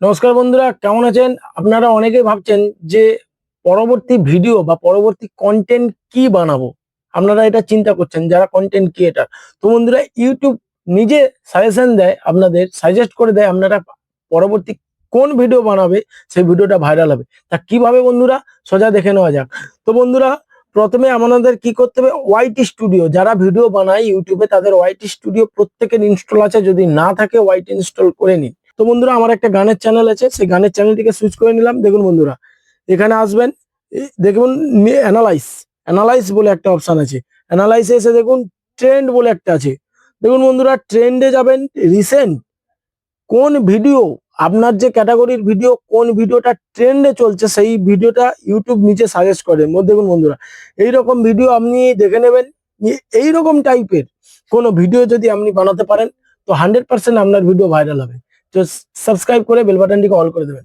নমস্কার বন্ধুরা, কেমন আছেন? আপনারা অনেকেই ভাবছেন যে পরবর্তী ভিডিও বা পরবর্তী কন্টেন্ট কি বানাবো? আপনারা এটা চিন্তা করছেন, যারা কন্টেন্ট ক্রিয়েটার তো বন্ধুরা ইউটিউব নিজে সাজেশন দেয়, আপনাদের সাজেস্ট করে দেয় আপনারা পরবর্তী কোন ভিডিও বানাবে, সেই ভিডিওটা ভাইরাল হবে। তা কীভাবে বন্ধুরা? সোজা দেখে নেওয়া যাক। তো বন্ধুরা, প্রথমে আমাদের কি করতে হবে? ওয়াইটি স্টুডিও যারা ভিডিও বানায় ইউটিউবে তাদের ওয়াইটি স্টুডিও প্রত্যেকের ইনস্টল আছে। যদি না থাকে ওয়াইটি ইনস্টল করে নিন। তো বন্ধুরা, আমার একটা গানের চ্যানেল আছে, সেই গানের চ্যানেলটিকে সুইচ করে নিলাম। দেখুন বন্ধুরা, এখানে আসবেন দেখুন অ্যানালাইস অ্যানালাইস বলে একটা অপশন আছে। অ্যানালাইসে এসে দেখুন ট্রেন্ড বলে একটা আছে। দেখুন বন্ধুরা ট্রেন্ডে যাবেন রিসেন্ট কোন ভিডিও আপনার যে ক্যাটাগরির ভিডিও কোন ভিডিওটা ট্রেন্ডে চলছে, সেই ভিডিওটা ইউটিউব নিচে সাজেস্ট করে। দেখুন বন্ধুরা, এইরকম ভিডিও আপনি দেখে নেবেন এই- এইরকম টাইপের কোনো ভিডিও যদি আপনি বানাতে পারেন, তো হান্ড্রেড পার্সেন্ট আপনার ভিডিও ভাইরাল হবে। তো সাবস্ক্রাইব করে বেল বাটনটিকে অল করে দেবেন।